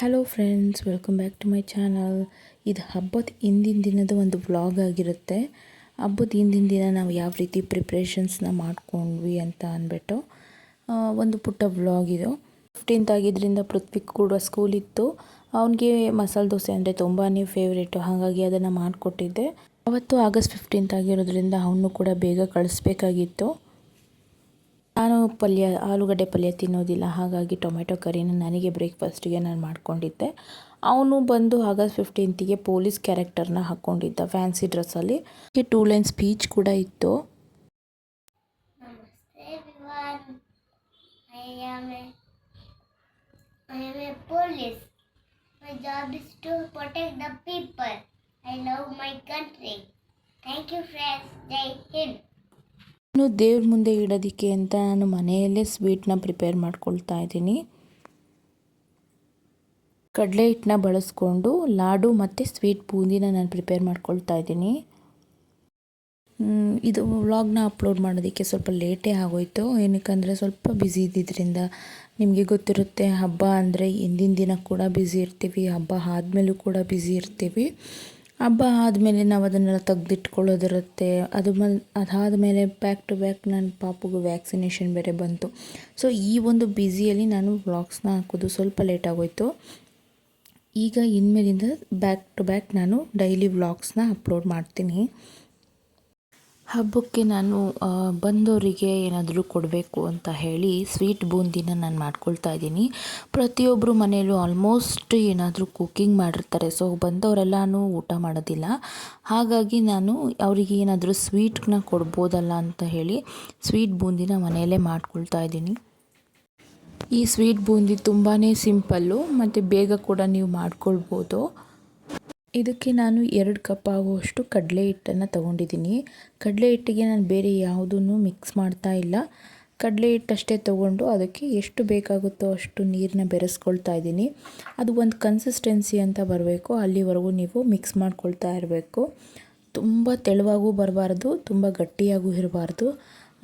Hello friends welcome back to my channel ಇದು ಹಬ್ಬದ ಹಿಂದಿನ ದಿನದ ಒಂದು ವ್ಲಾಗ್ ಆಗಿರುತ್ತೆ. ಹಬ್ಬದ ಹಿಂದಿನ ದಿನ ನಾವು ಯಾವ ರೀತಿ ಪ್ರಿಪ್ರೇಷನ್ಸ್ನ ಮಾಡ್ಕೊಂಡ್ವಿ ಅಂತ ಅಂದ್ಬಿಟ್ಟು ಒಂದು ಪುಟ್ಟ ವ್ಲಾಗ್ ಇದು. ಫಿಫ್ಟೀನ್ತ್ ಆಗಿದ್ದರಿಂದ ಪೃಥ್ವಿಕ್ ಕೂಡ ಸ್ಕೂಲ್ ಇತ್ತು. ಅವನಿಗೆ ಮಸಾಲೆ ದೋಸೆ ಅಂದರೆ ತುಂಬಾ ಫೇವ್ರೇಟು ಹಾಗಾಗಿ ಅದನ್ನು ಮಾಡಿಕೊಟ್ಟಿದ್ದೆ. ಅವತ್ತು ಆಗಸ್ಟ್ ಫಿಫ್ಟೀನ್ತ್ ಆಗಿರೋದ್ರಿಂದ ಅವನು ಕೂಡ ಬೇಗ ಕಳಿಸ್ಬೇಕಾಗಿತ್ತು. ನಾನು ಪಲ್ಯ, ಆಲೂಗಡ್ಡೆ ಪಲ್ಯ ತಿನ್ನೋದಿಲ್ಲ, ಹಾಗಾಗಿ ಟೊಮೆಟೊ ಕರಿನ ನನಗೆ ಬ್ರೇಕ್ಫಾಸ್ಟಿಗೆ ನಾನು ಮಾಡ್ಕೊಂಡಿದ್ದೆ ಅವನು ಬಂದು ಆಗಸ್ಟ್ ಫಿಫ್ಟೀನ್ತಿಗೆ ಪೊಲೀಸ್ ಕ್ಯಾರೆಕ್ಟರ್ನ ಹಾಕ್ಕೊಂಡಿದ್ದ ಫ್ಯಾನ್ಸಿ ಡ್ರೆಸ್ಸಲ್ಲಿ ಟೂ ಲೈನ್ ಸ್ಪೀಚ್ ಕೂಡ ಇತ್ತು love my country. Thank you, friends. Jai Hind. ಇನ್ನು ದೇವ್ರ ಮುಂದೆ ಇಡೋದಕ್ಕೆ ಅಂತ ನಾನು ಮನೆಯಲ್ಲೇ ಸ್ವೀಟ್ನ ಪ್ರಿಪೇರ್ ಮಾಡ್ಕೊಳ್ತಾ ಇದ್ದೀನಿ. ಕಡಲೆ ಹಿಟ್ಟನ್ನ ಬಳಸ್ಕೊಂಡು ಲಾಡು ಮತ್ತು ಸ್ವೀಟ್ ಬೂಂದಿನ ನಾನು ಪ್ರಿಪೇರ್ ಮಾಡ್ಕೊಳ್ತಾ ಇದ್ದೀನಿ. ಇದು ವ್ಲಾಗ್ನ ಅಪ್ಲೋಡ್ ಮಾಡೋದಕ್ಕೆ ಸ್ವಲ್ಪ ಲೇಟೇ ಆಗೋಯ್ತು. ಏನಕ್ಕಂದರೆ ಸ್ವಲ್ಪ ಬ್ಯುಸಿ ಇದ್ದಿದ್ದರಿಂದ ನಿಮಗೆ ಗೊತ್ತಿರುತ್ತೆ, ಹಬ್ಬ ಅಂದರೆ ಹಿಂದಿನ ದಿನ ಕೂಡ ಬ್ಯುಸಿ ಇರ್ತೀವಿ, ಹಬ್ಬ ಆದಮೇಲೂ ಕೂಡ ಬ್ಯುಸಿ ಇರ್ತೀವಿ. ಹಬ್ಬ ಆದಮೇಲೆ ನಾವು ಅದನ್ನೆಲ್ಲ ತೆಗೆದಿಟ್ಕೊಳ್ಳೋದಿರುತ್ತೆ. ಅದು ಮೇಲೆ, ಅದಾದಮೇಲೆ ಬ್ಯಾಕ್ ಟು ಬ್ಯಾಕ್ ನನ್ನ ಪಾಪುಗೂ ವ್ಯಾಕ್ಸಿನೇಷನ್ ಬೇರೆ ಬಂತು. ಸೊ ಈ ಒಂದು ಬ್ಯುಸಿಯಲ್ಲಿ ನಾನು ವ್ಲಾಗ್ಸ್ನ ಹಾಕೋದು ಸ್ವಲ್ಪ ಲೇಟ್ ಆಗೋಯ್ತು. ಈಗ ಇನ್ಮೇಲಿಂದ ಬ್ಯಾಕ್ ಟು ಬ್ಯಾಕ್ ನಾನು ಡೈಲಿ ವ್ಲಾಗ್ಸ್ನ ಅಪ್ಲೋಡ್ ಮಾಡ್ತೀನಿ. ಹಬ್ಬಕ್ಕೆ ನಾನು ಬಂದವರಿಗೆ ಏನಾದರೂ ಕೊಡಬೇಕು ಅಂತ ಹೇಳಿ ಸ್ವೀಟ್ ಬೂಂದಿನ ನಾನು ಮಾಡ್ಕೊಳ್ತಾ ಇದ್ದೀನಿ. ಪ್ರತಿಯೊಬ್ಬರು ಮನೆಯಲ್ಲೂ ಆಲ್ಮೋಸ್ಟ್ ಏನಾದರೂ ಕುಕ್ಕಿಂಗ್ ಮಾಡಿರ್ತಾರೆ. ಸೊ ಬಂದವರೆಲ್ಲನೂ ಊಟ ಮಾಡೋದಿಲ್ಲ. ಹಾಗಾಗಿ ನಾನು ಅವರಿಗೆ ಏನಾದರೂ ಸ್ವೀಟ್ನ ಕೊಡ್ಬೋದಲ್ಲ ಅಂತ ಹೇಳಿ ಸ್ವೀಟ್ ಬೂಂದಿನ ಮನೆಯಲ್ಲೇ ಮಾಡ್ಕೊಳ್ತಾ ಇದ್ದೀನಿ. ಈ ಸ್ವೀಟ್ ಬೂಂದಿ ತುಂಬಾ ಸಿಂಪಲ್ಲು ಮತ್ತು ಬೇಗ ಕೂಡ ನೀವು ಮಾಡ್ಕೊಳ್ಬೋದು. ಇದಕ್ಕೆ ನಾನು ಎರಡು ಕಪ್ ಆಗುವಷ್ಟು ಕಡಲೆ ಹಿಟ್ಟನ್ನು ತೊಗೊಂಡಿದ್ದೀನಿ. ಕಡಲೆ ಹಿಟ್ಟಿಗೆ ನಾನು ಬೇರೆ ಯಾವುದನ್ನು ಮಿಕ್ಸ್ ಮಾಡ್ತಾ ಇಲ್ಲ. ಕಡಲೆ ಹಿಟ್ಟಷ್ಟೇ ತೊಗೊಂಡು ಅದಕ್ಕೆ ಎಷ್ಟು ಬೇಕಾಗುತ್ತೋ ಅಷ್ಟು ನೀರನ್ನ ಬೆರೆಸ್ಕೊಳ್ತಾ ಇದ್ದೀನಿ. ಅದು ಒಂದು ಕನ್ಸಿಸ್ಟೆನ್ಸಿ ಅಂತ ಬರಬೇಕು. ಅಲ್ಲಿವರೆಗೂ ನೀವು ಮಿಕ್ಸ್ ಮಾಡ್ಕೊಳ್ತಾ ಇರಬೇಕು. ತುಂಬ ತೆಳುವಾಗೂ ಬರಬಾರ್ದು, ತುಂಬ ಗಟ್ಟಿಯಾಗೂ ಇರಬಾರ್ದು.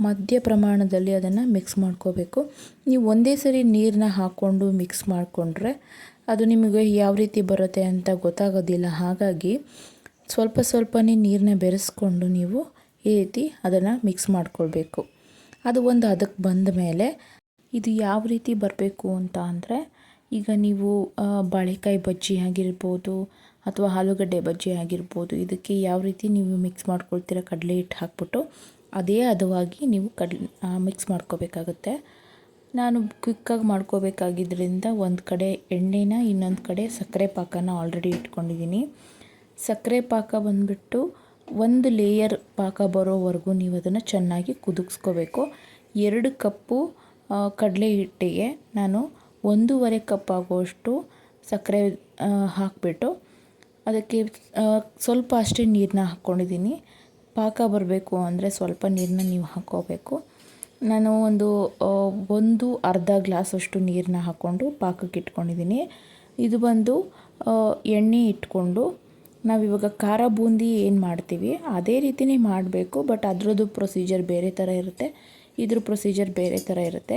ಮಧ್ಯ ಪ್ರಮಾಣದಲ್ಲಿ ಅದನ್ನು ಮಿಕ್ಸ್ ಮಾಡ್ಕೋಬೇಕು. ನೀವು ಒಂದೇ ಸರಿ ನೀರನ್ನ ಹಾಕ್ಕೊಂಡು ಮಿಕ್ಸ್ ಮಾಡಿಕೊಂಡ್ರೆ ಅದು ನಿಮಗೆ ಯಾವ ರೀತಿ ಬರುತ್ತೆ ಅಂತ ಗೊತ್ತಾಗೋದಿಲ್ಲ. ಹಾಗಾಗಿ ಸ್ವಲ್ಪ ಸ್ವಲ್ಪನೇ ನೀರನ್ನ ಬೆರೆಸ್ಕೊಂಡು ನೀವು ಈ ರೀತಿ ಅದನ್ನು ಮಿಕ್ಸ್ ಮಾಡ್ಕೊಳ್ಬೇಕು. ಅದು ಒಂದು ಅದಕ್ಕೆ ಬಂದ ಮೇಲೆ ಇದು ಯಾವ ರೀತಿ ಬರಬೇಕು ಅಂತ ಅಂದರೆ ಈಗ ನೀವು ಬಾಳೆಕಾಯಿ ಬಜ್ಜಿ ಆಗಿರ್ಬೋದು ಅಥವಾ ಆಲೂಗಡ್ಡೆ ಬಜ್ಜಿ ಆಗಿರ್ಬೋದು, ಇದಕ್ಕೆ ಯಾವ ರೀತಿ ನೀವು ಮಿಕ್ಸ್ ಮಾಡ್ಕೊಳ್ತೀರ, ಕಡಲೆ ಹಿಟ್ಟು ಹಾಕ್ಬಿಟ್ಟು ಅದೇ ಹದವಾಗಿ ನೀವು ಕಡ್ಲೆ ಮಿಕ್ಸ್ ಮಾಡ್ಕೋಬೇಕಾಗುತ್ತೆ. ನಾನು ಕ್ವಿಕ್ಕಾಗಿ ಮಾಡ್ಕೋಬೇಕಾಗಿದ್ದರಿಂದ ಒಂದು ಕಡೆ ಎಣ್ಣೆನ, ಇನ್ನೊಂದು ಕಡೆ ಸಕ್ಕರೆ ಪಾಕನ ಆಲ್ರೆಡಿ ಇಟ್ಕೊಂಡಿದ್ದೀನಿ ಸಕ್ಕರೆ ಪಾಕ ಬಂದುಬಿಟ್ಟು ಒಂದು ಲೇಯರ್ ಪಾಕ ಬರೋವರೆಗೂ ನೀವು ಅದನ್ನು ಚೆನ್ನಾಗಿ ಕುದಿಸ್ಕೋಬೇಕು ಎರಡು ಕಪ್ಪು ಕಡಲೆ ಹಿಟ್ಟಿಗೆ ನಾನು ಒಂದೂವರೆ ಕಪ್ ಆಗುವಷ್ಟು ಸಕ್ಕರೆ ಹಾಕಿಬಿಟ್ಟು ಅದಕ್ಕೆ ಸ್ವಲ್ಪ ಅಷ್ಟೇ ನೀರನ್ನ ಹಾಕ್ಕೊಂಡಿದ್ದೀನಿ ಪಾಕ ಬರಬೇಕು ಅಂದರೆ ಸ್ವಲ್ಪ ನೀರನ್ನ ನೀವು ಹಾಕ್ಕೋಬೇಕು. ನಾನು ಒಂದು ಒಂದು ಅರ್ಧ ಗ್ಲಾಸಷ್ಟು ನೀರನ್ನ ಹಾಕ್ಕೊಂಡು ಪಾಕಕ್ಕೆ ಇಟ್ಕೊಂಡಿದ್ದೀನಿ. ಇದು ಬಂದು ಎಣ್ಣೆ ಇಟ್ಕೊಂಡು ನಾವಿವಾಗ ಖಾರ ಬೂಂದಿ ಏನು ಮಾಡ್ತೀವಿ, ಅದೇ ರೀತಿನೇ ಮಾಡಬೇಕು, ಬಟ್ ಅದರದ್ದು ಪ್ರೊಸೀಜರ್ ಬೇರೆ ಥರ ಇರುತ್ತೆ. ಇದ್ರ ಪ್ರೊಸೀಜರ್ ಬೇರೆ ಥರ ಇರುತ್ತೆ.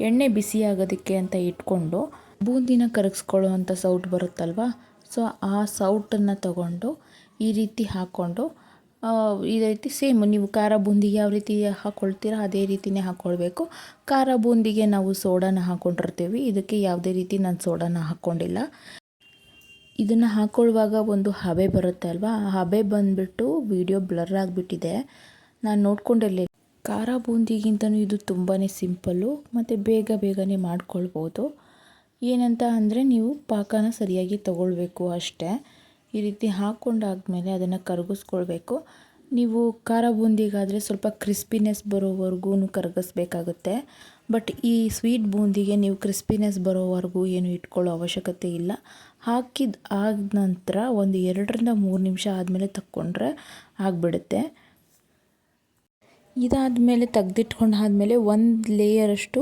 ಎಣ್ಣೆ ಬಿಸಿ ಆಗೋದಕ್ಕೆ ಅಂತ ಇಟ್ಕೊಂಡು ಬೂಂದಿನ ಕರಗಿಸ್ಕೊಳ್ಳೋ ಅಂಥ ಸೌಟ್ ಬರುತ್ತಲ್ವ, ಸೊ ಆ ಸೌಟನ್ನು ತಗೊಂಡು ಈ ರೀತಿ ಹಾಕ್ಕೊಂಡು ಆ, ಇದೇ ರೀತಿ ಸೇಮ್ ನೀವು ಖಾರ ಬೂಂದಿಗೆ ಯಾವ ರೀತಿ ಹಾಕ್ಕೊಳ್ತೀರ ಅದೇ ರೀತಿಯೇ ಹಾಕ್ಕೊಳ್ಬೇಕು ಖಾರ ಬೂಂದಿಗೆ ನಾವು ಸೋಡಾನ ಹಾಕ್ಕೊಂಡಿರ್ತೀವಿ ಇದಕ್ಕೆ ಯಾವುದೇ ರೀತಿ ನಾನು ಸೋಡಾನ ಹಾಕ್ಕೊಂಡಿಲ್ಲ ಇದನ್ನು ಹಾಕ್ಕೊಳ್ಳುವಾಗ ಒಂದು ಹಬೆ ಬರುತ್ತೆ ಅಲ್ವಾ? ಆ ಹಬೆ ಬಂದುಬಿಟ್ಟು ವಿಡಿಯೋ ಬ್ಲರ್ ಆಗಿಬಿಟ್ಟಿದೆ. ನಾನು ನೋಡ್ಕೊಂಡಿರಲಿಲ್ಲ ಖಾರ ಬೂಂದಿಗಿಂತನೂ ಇದು ತುಂಬಾ ಸಿಂಪಲ್ಲು ಮತ್ತು ಬೇಗ ಬೇಗನೆ ಮಾಡ್ಕೊಳ್ಬೋದು. ಏನಂತ ಅಂದರೆ ನೀವು ಪಾಕನ ಸರಿಯಾಗಿ ತಗೊಳ್ಬೇಕು ಅಷ್ಟೇ. ಈ ರೀತಿ ಹಾಕ್ಕೊಂಡಾದ್ಮೇಲೆ ಅದನ್ನು ಕರಗಿಸ್ಕೊಳ್ಬೇಕು. ನೀವು ಖಾರ ಬೂಂದಿಗಾದರೆ ಸ್ವಲ್ಪ ಕ್ರಿಸ್ಪಿನೆಸ್ ಬರೋವರೆಗೂ ಕರಗಿಸ್ಬೇಕಾಗುತ್ತೆ. ಬಟ್ ಈ ಸ್ವೀಟ್ ಬೂಂದಿಗೆ ನೀವು ಕ್ರಿಸ್ಪಿನೆಸ್ ಬರೋವರೆಗೂ ಏನು ಇಟ್ಕೊಳ್ಳೋ ಅವಶ್ಯಕತೆ ಇಲ್ಲ. ಹಾಕಿದ ಆದ ನಂತರ ಒಂದು ಎರಡರಿಂದ ಮೂರು ನಿಮಿಷ ಆದಮೇಲೆ ತಕ್ಕೊಂಡ್ರೆ ಆಗಿಬಿಡುತ್ತೆ. ಇದಾದಮೇಲೆ ತೆಗ್ದಿಟ್ಕೊಂಡು ಆದಮೇಲೆ ಒಂದು ಲೇಯರಷ್ಟು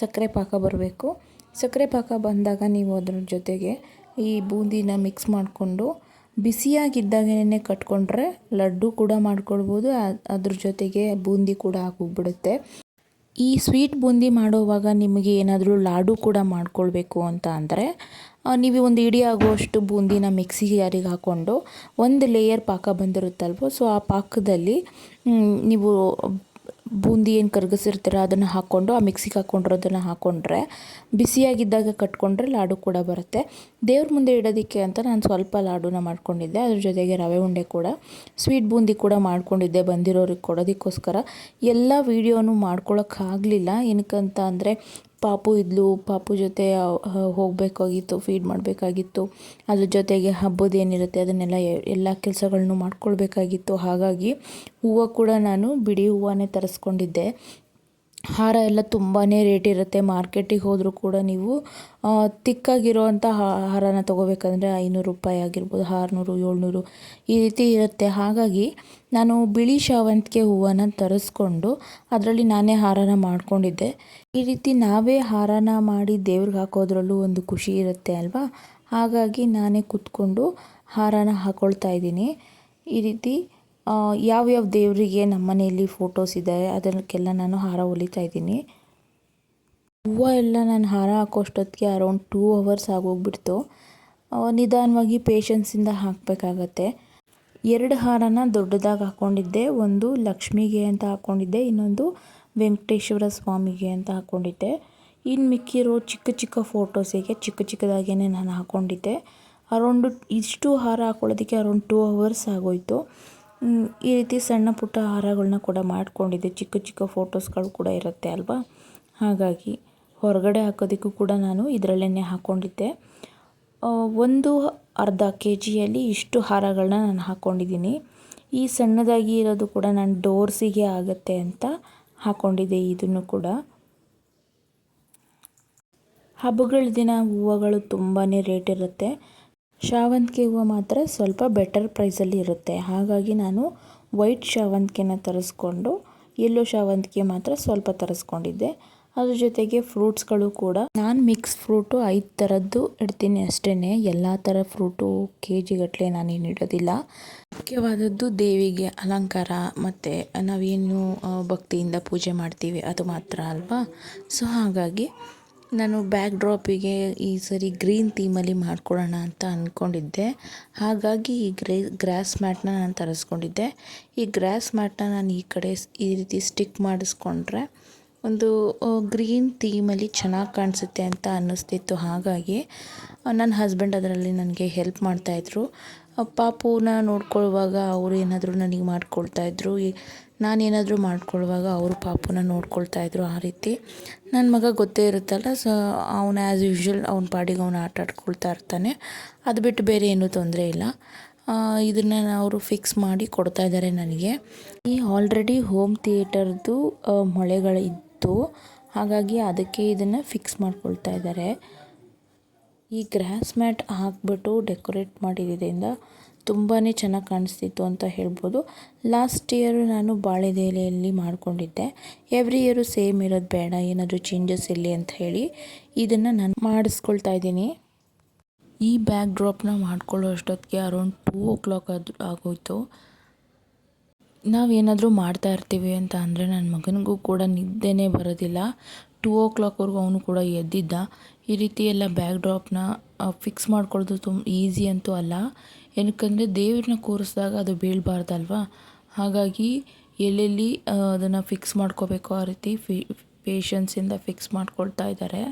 ಸಕ್ಕರೆ ಪಾಕ ಬರಬೇಕು. ಸಕ್ಕರೆ ಪಾಕ ಬಂದಾಗ ನೀವು ಅದ್ರ ಜೊತೆಗೆ ಈ ಬೂಂದಿನ ಮಿಕ್ಸ್ ಮಾಡಿಕೊಂಡು ಬಿಸಿಯಾಗಿದ್ದಾಗೇ ಕಟ್ಕೊಂಡ್ರೆ ಲಡ್ಡು ಕೂಡ ಮಾಡ್ಕೊಳ್ಬೋದು ಅದ್ರ ಜೊತೆಗೆ ಬೂಂದಿ ಕೂಡ ಆಗೋಗ್ಬಿಡುತ್ತೆ ಈ ಸ್ವೀಟ್ ಬೂಂದಿ ಮಾಡುವಾಗ ನಿಮಗೆ ಏನಾದರೂ ಲಾಡು ಕೂಡ ಮಾಡ್ಕೊಳ್ಬೇಕು ಅಂತ ಅಂದರೆ ನೀವು ಒಂದು ಇಡೀ ಆಗುವಷ್ಟು ಬೂಂದಿನ ಮಿಕ್ಸಿಗೆ ಯಾರಿಗೆ ಹಾಕ್ಕೊಂಡು ಒಂದು ಲೇಯರ್ ಪಾಕ ಬಂದಿರುತ್ತಲ್ವ, ಸೊ ಆ ಪಾಕದಲ್ಲಿ ನೀವು ಬೂಂದಿ ಏನು ಕರಗಿಸಿರ್ತೀರ ಅದನ್ನು ಹಾಕ್ಕೊಂಡು ಆ ಮಿಕ್ಸಿಗೆ ಹಾಕ್ಕೊಂಡಿರೋದನ್ನು ಹಾಕ್ಕೊಂಡ್ರೆ ಬಿಸಿಯಾಗಿದ್ದಾಗ ಕಟ್ಕೊಂಡ್ರೆ ಲಾಡು ಕೂಡ ಬರುತ್ತೆ. ದೇವ್ರ ಮುಂದೆ ಇಡೋದಕ್ಕೆ ಅಂತ ನಾನು ಸ್ವಲ್ಪ ಲಾಡುನ ಮಾಡ್ಕೊಂಡಿದ್ದೆ. ಅದ್ರ ಜೊತೆಗೆ ರವೆ ಉಂಡೆ ಕೂಡ, ಸ್ವೀಟ್ ಬೂಂದಿ ಕೂಡ ಮಾಡ್ಕೊಂಡಿದ್ದೆ ಬಂದಿರೋರಿಗೆ ಕೊಡೋದಕ್ಕೋಸ್ಕರ. ಎಲ್ಲ ವೀಡಿಯೋನು ಮಾಡ್ಕೊಳ್ಳೋಕ್ಕಾಗಲಿಲ್ಲ ಏನಕ್ಕಂತ ಅಂದರೆ ಪಾಪು ಇದ್ಲು, ಪಾಪು ಜೊತೆ ಹೋಗಬೇಕಾಗಿತ್ತು ಫೀಡ್ ಮಾಡಬೇಕಾಗಿತ್ತು. ಅದ್ರ ಜೊತೆಗೆ ಹಬ್ಬದ ಏನಿರುತ್ತೆ, ಅದನ್ನೆಲ್ಲ ಎಲ್ಲ ಕೆಲಸಗಳನ್ನು ಮಾಡ್ಕೊಳ್ಬೇಕಾಗಿತ್ತು. ಹಾಗಾಗಿ ಹೂವು ಕೂಡ ನಾನು ಬಿಡಿ ಹೂವನ್ನೇ ತರಿಸ್ಕೊಂಡಿದ್ದೆ. ಹಾರ ಎಲ್ಲ ತುಂಬಾ ರೇಟ್ ಇರುತ್ತೆ. ಮಾರ್ಕೆಟಿಗೆ ಹೋದರೂ ಕೂಡ ನೀವು ತಿಕ್ಕಾಗಿರೋವಂಥ ಹಾರನ ತೊಗೋಬೇಕಂದ್ರೆ ಐನೂರು ರೂಪಾಯಿ ಆಗಿರ್ಬೋದು, ಆರುನೂರು, ಏಳ್ನೂರು ಈ ರೀತಿ ಇರುತ್ತೆ. ಹಾಗಾಗಿ ನಾನು ಬಿಳಿ ಶಾವಂತಿಗೆ ಹೂವನ್ನು ತರಿಸ್ಕೊಂಡು ಅದರಲ್ಲಿ ನಾನೇ ಹಾರನ ಮಾಡ್ಕೊಂಡಿದ್ದೆ. ಈ ರೀತಿ ನಾವೇ ಹಾರನ ಮಾಡಿ ದೇವ್ರಿಗೆ ಹಾಕೋದ್ರಲ್ಲೂ ಒಂದು ಖುಷಿ ಇರುತ್ತೆ ಅಲ್ವಾ? ಹಾಗಾಗಿ ನಾನೇ ಕೂತ್ಕೊಂಡು ಹಾರನ ಹಾಕ್ಕೊಳ್ತಾ ಇದ್ದೀನಿ. ಈ ರೀತಿ ಯಾವ್ಯಾವ ದೇವರಿಗೆ ನಮ್ಮ ಮನೆಯಲ್ಲಿ ಫೋಟೋಸ್ ಇದೆ, ಅದಕ್ಕೆಲ್ಲ ನಾನು ಹಾರ ಹೊಲಿತಾ ಇದ್ದೀನಿ. ಹೂವು ಎಲ್ಲ ನಾನು ಹಾರ ಹಾಕೋಷ್ಟೊತ್ತಿಗೆ ಅರೌಂಡ್ ಟೂ ಅವರ್ಸ್ ಆಗೋಗ್ಬಿಡ್ತು. ನಿಧಾನವಾಗಿ ಪೇಷನ್ಸಿಂದ ಹಾಕಬೇಕಾಗತ್ತೆ. ಎರಡು ಹಾರನ ದೊಡ್ಡದಾಗಿ ಹಾಕ್ಕೊಂಡಿದ್ದೆ ಒಂದು ಲಕ್ಷ್ಮಿಗೆ ಅಂತ ಹಾಕ್ಕೊಂಡಿದ್ದೆ ಇನ್ನೊಂದು ವೆಂಕಟೇಶ್ವರ ಸ್ವಾಮಿಗೆ ಅಂತ ಹಾಕ್ಕೊಂಡಿದ್ದೆ ಇನ್ನು ಮಿಕ್ಕಿರೋ ಚಿಕ್ಕ ಚಿಕ್ಕ ಫೋಟೋಸಿಗೆ ಚಿಕ್ಕ ಚಿಕ್ಕದಾಗೇ ನಾನು ಹಾಕ್ಕೊಂಡಿದ್ದೆ ಅರೌಂಡು ಇಷ್ಟು ಹಾರ ಹಾಕ್ಕೊಳ್ಳೋದಕ್ಕೆ ಅರೌಂಡ್ ಟೂ ಅವರ್ಸ್ ಆಗೋಯಿತು. ಈ ರೀತಿ ಸಣ್ಣ ಪುಟ್ಟ ಹಾರಗಳನ್ನ ಕೂಡ ಮಾಡ್ಕೊಂಡಿದ್ದೆ. ಚಿಕ್ಕ ಚಿಕ್ಕ ಫೋಟೋಸ್ಗಳು ಕೂಡ ಇರುತ್ತೆ ಅಲ್ವಾ? ಹಾಗಾಗಿ ಹೊರಗಡೆ ಹಾಕೋದಕ್ಕೂ ಕೂಡ ನಾನು ಇದರಲ್ಲೇ ಹಾಕ್ಕೊಂಡಿದ್ದೆ ಒಂದು ಅರ್ಧ ಕೆ ಜಿಯಲ್ಲಿ ಇಷ್ಟು ಹಾರಗಳನ್ನ ನಾನು ಹಾಕ್ಕೊಂಡಿದ್ದೀನಿ ಈ ಸಣ್ಣದಾಗಿ ಇರೋದು ಕೂಡ ನಾನು ಡೋರ್ಸಿಗೆ ಆಗುತ್ತೆ ಅಂತ ಹಾಕ್ಕೊಂಡಿದ್ದೆ ಇದನ್ನು ಕೂಡ. ಹಬ್ಬಗಳ ದಿನ ಹೂವುಗಳು ತುಂಬಾ ರೇಟ್ ಇರುತ್ತೆ. ಶಾವಂತಿಗೆ ಹೂವು ಮಾತ್ರ ಸ್ವಲ್ಪ ಬೆಟರ್ ಪ್ರೈಸಲ್ಲಿ ಇರುತ್ತೆ. ಹಾಗಾಗಿ ನಾನು ವೈಟ್ ಶಾವಂತಿಗೆನ ತರಿಸ್ಕೊಂಡು ಎಲ್ಲೋ ಶಾವಂತಿಗೆ ಮಾತ್ರ ಸ್ವಲ್ಪ ತರಿಸ್ಕೊಂಡಿದ್ದೆ. ಅದ್ರ ಜೊತೆಗೆ ಫ್ರೂಟ್ಸ್ಗಳು ಕೂಡ. ನಾನು ಮಿಕ್ಸ್ ಫ್ರೂಟು ಐದು ಥರದ್ದು ಇಡ್ತೀನಿ ಅಷ್ಟೇ ಎಲ್ಲ ಥರ ಫ್ರೂಟು ಕೆ ಜಿಗಟ್ಟಲೆ ನಾನೇನು ಇಡೋದಿಲ್ಲ. ಮುಖ್ಯವಾದದ್ದು ದೇವಿಗೆ ಅಲಂಕಾರ ಮತ್ತು ನಾವೇನು ಭಕ್ತಿಯಿಂದ ಪೂಜೆ ಮಾಡ್ತೀವಿ ಅದು ಮಾತ್ರ ಅಲ್ವಾ? ಸೊ ಹಾಗಾಗಿ ನಾನು ಬ್ಯಾಕ್ ಡ್ರಾಪಿಗೆ ಈ ಸರಿ ಗ್ರೀನ್ ಥೀಮಲ್ಲಿ ಮಾಡ್ಕೊಳ್ಳೋಣ ಅಂತ ಅಂದ್ಕೊಂಡಿದ್ದೆ ಹಾಗಾಗಿ ಈ ಗ್ರೇ ಗ್ರಾಸ್ ಮ್ಯಾಟ್ನ ನಾನು ತರಿಸ್ಕೊಂಡಿದ್ದೆ. ಈ ಗ್ರಾಸ್ ಮ್ಯಾಟ್ನ ನಾನು ಈ ಕಡೆ ಈ ರೀತಿ ಸ್ಟಿಕ್ ಮಾಡಿಸ್ಕೊಂಡ್ರೆ ಒಂದು ಗ್ರೀನ್ ಥೀಮಲ್ಲಿ ಚೆನ್ನಾಗಿ ಕಾಣಿಸುತ್ತೆ ಅಂತ ಅನ್ನಿಸ್ತಿತ್ತು. ಹಾಗಾಗಿ ನನ್ನ ಹಸ್ಬೆಂಡ್ ಅದರಲ್ಲಿ ನನಗೆ ಹೆಲ್ಪ್ ಮಾಡ್ತಾಯಿದ್ರು ಪಾಪುನ ನೋಡ್ಕೊಳ್ಳುವಾಗ ಅವರು ಏನಾದರೂ ನನಗೆ ಮಾಡ್ಕೊಳ್ತಾಯಿದ್ರು ನಾನೇನಾದರೂ ಮಾಡ್ಕೊಳ್ಳುವಾಗ ಅವರು ಪಾಪುನ ನೋಡ್ಕೊಳ್ತಾಯಿದ್ರು ಆ ರೀತಿ. ನನ್ನ ಮಗ ಗೊತ್ತೇ ಇರುತ್ತಲ್ಲ, ಸೊ, ಅವನು ಆ್ಯಸ್ ಯೂಶ್ವಲ್ ಅವ್ನ ಪಾಡಿಗೆ ಅವನು ಆಟ ಆಡ್ಕೊಳ್ತಾ ಇರ್ತಾನೆ. ಅದು ಬಿಟ್ಟು ಬೇರೆ ಏನೂ ತೊಂದರೆ ಇಲ್ಲ. ಇದನ್ನು ಅವರು ಫಿಕ್ಸ್ ಮಾಡಿ ಕೊಡ್ತಾ ಇದ್ದಾರೆ ನನಗೆ. ಈ ಆಲ್ರೆಡಿ ಹೋಮ್ ಥಿಯೇಟರ್ದು ಮೊಳೆಗಳಿತ್ತು ಹಾಗಾಗಿ ಅದಕ್ಕೆ ಇದನ್ನು ಫಿಕ್ಸ್ ಮಾಡ್ಕೊಳ್ತಾ ಇದ್ದಾರೆ ಈ ಗ್ರಾಸ್ ಮ್ಯಾಟ್ ಹಾಕ್ಬಿಟ್ಟು ಡೆಕೋರೇಟ್ ಮಾಡಿದ್ದರಿಂದ ತುಂಬಾ ಚೆನ್ನಾಗಿ ಕಾಣಿಸ್ತಿತ್ತು ಅಂತ ಹೇಳ್ಬೋದು. ಲಾಸ್ಟ್ ಇಯರು ನಾನು ಬಾಳೆದೆಲೆಯಲ್ಲಿ ಮಾಡಿಕೊಂಡಿದ್ದೆ. ಎವ್ರಿ ಇಯರು ಸೇಮ್ ಇರೋದು ಬೇಡ, ಏನಾದರೂ ಚೇಂಜಸ್ ಇರಲಿ ಅಂತ ಹೇಳಿ ಇದನ್ನು ನಾನು ಮಾಡಿಸ್ಕೊಳ್ತಾ ಇದ್ದೀನಿ. ಈ ಬ್ಯಾಕ್ ಡ್ರಾಪ್ನ ಮಾಡ್ಕೊಳ್ಳೋ ಅಷ್ಟೊತ್ತಿಗೆ ಅರೌಂಡ್ ಟೂ ಓ ಕ್ಲಾಕ್ ಆಗೋಯ್ತು. ನಾವೇನಾದರೂ ಮಾಡ್ತಾ ಇರ್ತೀವಿ ಅಂತ ಅಂದರೆ ನನ್ನ ಮಗನಿಗೂ ಕೂಡ ನಿದ್ದೆನೇ ಬರೋದಿಲ್ಲ. ಟೂ ಓ ಕ್ಲಾಕ್ವರೆಗೂ ಅವನು ಕೂಡ ಎದ್ದಿದ್ದ. ಈ ರೀತಿ ಎಲ್ಲ ಬ್ಯಾಕ್ ಡ್ರಾಪ್ನ ಫಿಕ್ಸ್ ಮಾಡ್ಕೊಳ್ಳೋದು ತುಂಬ ಈಸಿ ಅಂತೂ ಅಲ್ಲ. ಏನಕ್ಕಂದರೆ ದೇವ್ರನ್ನ ಕೂರಿಸಿದಾಗ ಅದು ಬೀಳಬಾರ್ದಲ್ವಾ? ಹಾಗಾಗಿ ಎಲ್ಲೆಲ್ಲಿ ಅದನ್ನು ಫಿಕ್ಸ್ ಮಾಡ್ಕೋಬೇಕೋ ಆ ರೀತಿ ಫಿ ಪೇಷನ್ಸಿಂದ ಫಿಕ್ಸ್ ಮಾಡ್ಕೊಳ್ತಾ ಇದ್ದಾರೆ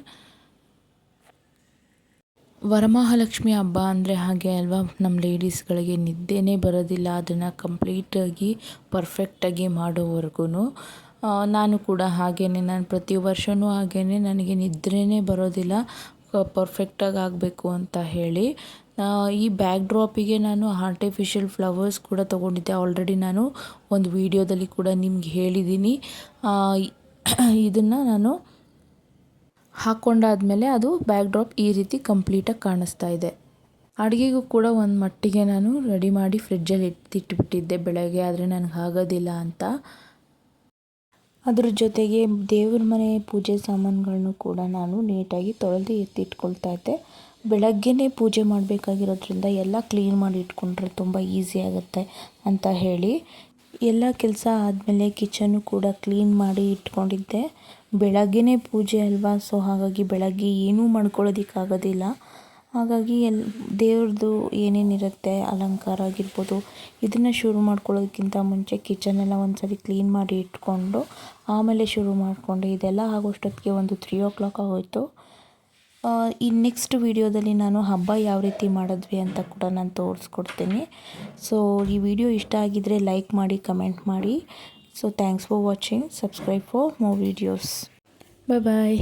ವರಮಹಾಲಕ್ಷ್ಮಿ ಹಬ್ಬ ಅಂದರೆ ಹಾಗೆ ಅಲ್ವಾ ನಮ್ಮ ಲೇಡೀಸ್ಗಳಿಗೆ ನಿದ್ದೆನೇ ಬರೋದಿಲ್ಲ, ಅದನ್ನು ಕಂಪ್ಲೀಟಾಗಿ ಪರ್ಫೆಕ್ಟಾಗಿ ಮಾಡೋವರೆಗೂ ನಾನು ಕೂಡ ಹಾಗೇ ನಾನು ಪ್ರತಿ ವರ್ಷವೂ ಹಾಗೇ ನನಗೆ ನಿದ್ರೆನೇ ಬರೋದಿಲ್ಲ ಪರ್ಫೆಕ್ಟಾಗಿ ಆಗಬೇಕು ಅಂತ ಹೇಳಿ. ಈ ಬ್ಯಾಕ್ ಡ್ರಾಪಿಗೆ ನಾನು ಆರ್ಟಿಫಿಷಿಯಲ್ ಫ್ಲವರ್ಸ್ ಕೂಡ ತೊಗೊಂಡಿದ್ದೆ. ಆಲ್ರೆಡಿ ನಾನು ಒಂದು ವಿಡಿಯೋದಲ್ಲಿ ಕೂಡ ನಿಮ್ಗೆ ಹೇಳಿದ್ದೀನಿ ಇದನ್ನು ನಾನು ಹಾಕ್ಕೊಂಡಾದ್ಮೇಲೆ ಅದು ಬ್ಯಾಕ್ ಡ್ರಾಪ್ ಈ ರೀತಿ ಕಂಪ್ಲೀಟಾಗಿ ಕಾಣಿಸ್ತಾ ಇದೆ. ಅಡುಗೆಗೂ ಕೂಡ ಒಂದು ಮಟ್ಟಿಗೆ ನಾನು ರೆಡಿ ಮಾಡಿ ಫ್ರಿಜ್ಜಲ್ಲಿ ಎತ್ತಿಟ್ಬಿಟ್ಟಿದ್ದೆ ಬೆಳಗ್ಗೆ, ಆದರೆ ನನಗೆ ಆಗೋದಿಲ್ಲ ಅಂತ. ಅದ್ರ ಜೊತೆಗೆ ದೇವ್ರ ಮನೆ ಪೂಜೆ ಸಾಮಾನುಗಳನ್ನು ಕೂಡ ನಾನು ನೀಟಾಗಿ ತೊಳೆದು ಎತ್ತಿಟ್ಕೊಳ್ತಾ ಇದ್ದೆ. ಬೆಳಗ್ಗೆನೇ ಪೂಜೆ ಮಾಡಬೇಕಾಗಿರೋದ್ರಿಂದ ಎಲ್ಲ ಕ್ಲೀನ್ ಮಾಡಿ ಇಟ್ಕೊಂಡ್ರೆ ತುಂಬ ಈಸಿ ಆಗುತ್ತೆ ಅಂತ ಹೇಳಿ. ಎಲ್ಲ ಕೆಲಸ ಆದಮೇಲೆ ಕಿಚನ್ನು ಕೂಡ ಕ್ಲೀನ್ ಮಾಡಿ ಇಟ್ಕೊಂಡಿದ್ದೆ. ಬೆಳಗ್ಗೆನೇ ಪೂಜೆ ಅಲ್ವಾ? ಸೊ, ಹಾಗಾಗಿ ಬೆಳಗ್ಗೆ ಏನೂ ಮಾಡ್ಕೊಳ್ಳೋದಕ್ಕಾಗೋದಿಲ್ಲ. ಹಾಗಾಗಿ ಎಲ್, ದೇವ್ರದ್ದು ಏನೇನಿರುತ್ತೆ, ಅಲಂಕಾರ ಆಗಿರ್ಬೋದು, ಇದನ್ನು ಶುರು ಮಾಡ್ಕೊಳ್ಳೋದಕ್ಕಿಂತ ಮುಂಚೆ ಕಿಚನೆಲ್ಲ ಒಂದು ಸರಿ ಕ್ಲೀನ್ ಮಾಡಿ ಇಟ್ಕೊಂಡು, ಆಮೇಲೆ ಶುರು ಮಾಡಿಕೊಂಡೆ. ಇದೆಲ್ಲ ಆಗೋಷ್ಟೊತ್ತಿಗೆ ಒಂದು ತ್ರೀ ಓ ಕ್ಲಾಕ್ ಆಗೋಯಿತು. ಈ ನೆಕ್ಸ್ಟ್ ವಿಡಿಯೋದಲ್ಲಿ ನಾನು ಹಬ್ಬ ಯಾವ ರೀತಿ ಮಾಡಿದ್ವಿ ಅಂತ ಕೂಡ ನಾನು ತೋರಿಸ್ಕೊಡ್ತೀನಿ. ಸೊ ಈ ವಿಡಿಯೋ ಇಷ್ಟ ಆಗಿದ್ದರೆ ಲೈಕ್ ಮಾಡಿ ಕಮೆಂಟ್ ಮಾಡಿ. So thanks for watching subscribe for more videos bye bye